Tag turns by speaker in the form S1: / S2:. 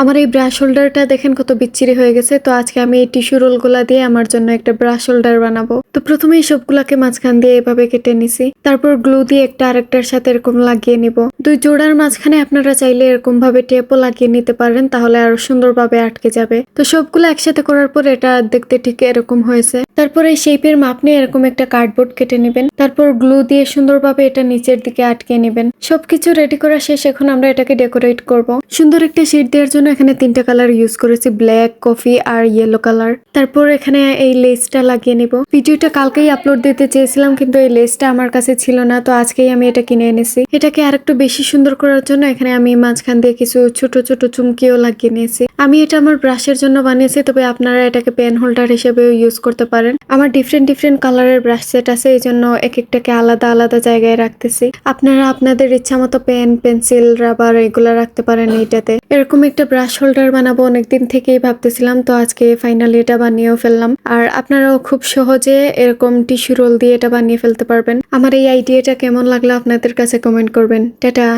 S1: আমার এই ব্রাশ হোল্ডারটা দেখেন কত বিচ্ছিরি হয়ে গেছে। তো আজকে আমি এই টিস্যু রোলগুলা দিয়ে আমার জন্য একটা ব্রাশ হোল্ডার বানাবো। তো প্রথমে সবগুলাকে মাঝখান দিয়ে এভাবে কেটে নিছি। তারপর গ্লু দিয়ে একটা আরেকটার সাথে এরকম লাগিয়ে নিব। দুই জোড়ার মাঝখানে আপনারা চাইলে এরকম ভাবে টেপও লাগিয়ে নিতে পারেন, তাহলে আরও সুন্দরভাবে আটকে যাবে। তো সবগুলো একসাথে করার পর এটা দেখতে ঠিক এরকম হয়েছে। তারপর এই শেপের মাপ নিয়ে এরকম একটা কার্ডবোর্ড কেটে নেবেন। তারপর গ্লু দিয়ে সুন্দরভাবে এটা নিচের দিকে আটকে নেবেন। সবকিছু রেডি করা শেষ, এখন আমরা এটাকে ডেকোরেট করব। সুন্দর একটা শিট দেওয়ার জন্য এখানে তিনটা কালার ইউজ করেছি ব্ল্যাক কফি আর ইয়েলো কালার তারপর এখানে এই লেসটা লাগিয়ে নিব। ভিডিওটা কালকেই আপলোড দিতে চেয়েছিলাম, কিন্তু এই লেসটা আমার কাছে ছিল না, তো আজকেই আমি এটা কিনে এনেছি। এটাকে আরেকটু বেশি সুন্দর করার জন্য এখানে আমি মাঝখান দিয়ে কিছু ছোট ছোট চুমকিও লাগিয়ে নিয়েছি। আমি এটা আমার ব্রাশের জন্য বানিয়েছি, তবে আপনারা এটাকে পেন হোল্ডার হিসেবেও ইউজ করতে পারেন। আমার ডিফারেন্ট ডিফারেন্ট কালারের ব্রাশ সেট আছে, এই জন্য এক একটাকে আলাদা আলাদা জায়গায় রাখতেছি। আপনারা আপনাদের ইচ্ছা মতো পেন পেন্সিল রাবার এগুলো রাখতে পারেন এইটাতে। এরকম একটা ব্রাশ হোল্ডার বানাবো অনেকদিন থেকেই ভাবতেছিলাম, তো আজকে ফাইনালি এটা বানিয়েও ফেললাম। আর আপনারাও খুব সহজে এরকম টিস্যু রোল দিয়ে এটা বানিয়ে ফেলতে পারবেন। আমার এই আইডিয়াটা কেমন লাগল আপনাদের কাছে কমেন্ট করবেন। টাটা!